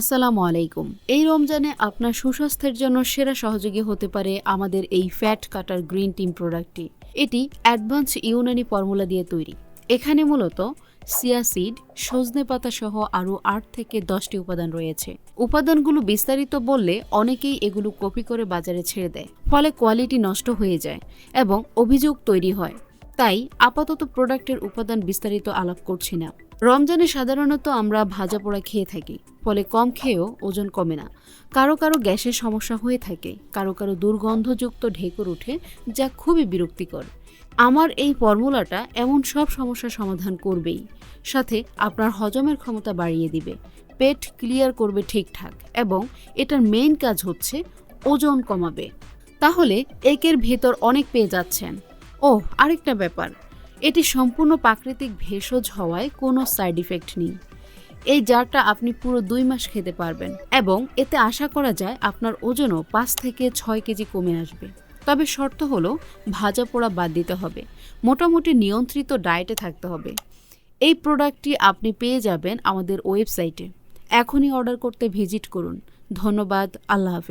আসসালামু আলাইকুম। এই রমজানে আপনার সুস্বাস্থ্যের জন্য সেরা সহযোগী হতে পারে আমাদের এই ফ্যাট কাটার গ্রিন টিম প্রোডাক্টটি। এটি অ্যাডভান্স ইউনানি ফর্মুলা দিয়ে তৈরি। এখানে মূলত সিয়াসিড সজনে পাতা সহ আরও আট থেকে দশটি উপাদান রয়েছে। উপাদানগুলো বিস্তারিত বললে অনেকেই এগুলো কপি করে বাজারে ছেড়ে দেয়। ফলে কোয়ালিটি নষ্ট হয়ে যায় এবং অভিযোগ তৈরি হয়। তাই আপাতত প্রোডাক্টের উপাদান বিস্তারিত আলাপ করছি না। রমজানে সাধারণত আমরা ভাজা পোড়া খেয়ে থাকি, ফলে কম খেয়েও ওজন কমে না। কারও কারও গ্যাসের সমস্যা হয়ে থাকে, কারও কারও দুর্গন্ধযুক্ত ঢেকুর ওঠে, যা খুবই বিরক্তিকর। আমার এই ফর্মুলাটা এমন সব সমস্যার সমাধান করবেই। সাথে আপনার হজমের ক্ষমতা বাড়িয়ে দিবে, পেট ক্লিয়ার করবে ঠিকঠাক, এবং এটার মেইন কাজ হচ্ছে ওজন কমাবে। তাহলে একের ভেতর অনেক পেয়ে যাচ্ছেন। ও, আরেকটা ব্যাপার। এটি সম্পূর্ণ প্রাকৃতিক ভেষজ হওয়ায় কোনো সাইড ইফেক্ট নেই। এই জারটা আপনি পুরো দুই মাস খেতে পারবেন এবং এতে আশা করা যায় আপনার ওজনও পাঁচ থেকে ছয় কেজি কমে আসবে। তবে শর্ত হলো, ভাজা পোড়া বাদ দিতে হবে। মোটামুটি নিয়ন্ত্রিত ডায়েটে থাকতে হবে। এই প্রোডাক্টটি আপনি পেয়ে যাবেন আমাদের ওয়েবসাইটে। এখনই অর্ডার করতে ভিজিট করুন। ধন্যবাদ, আল্লাহ হাফেজ।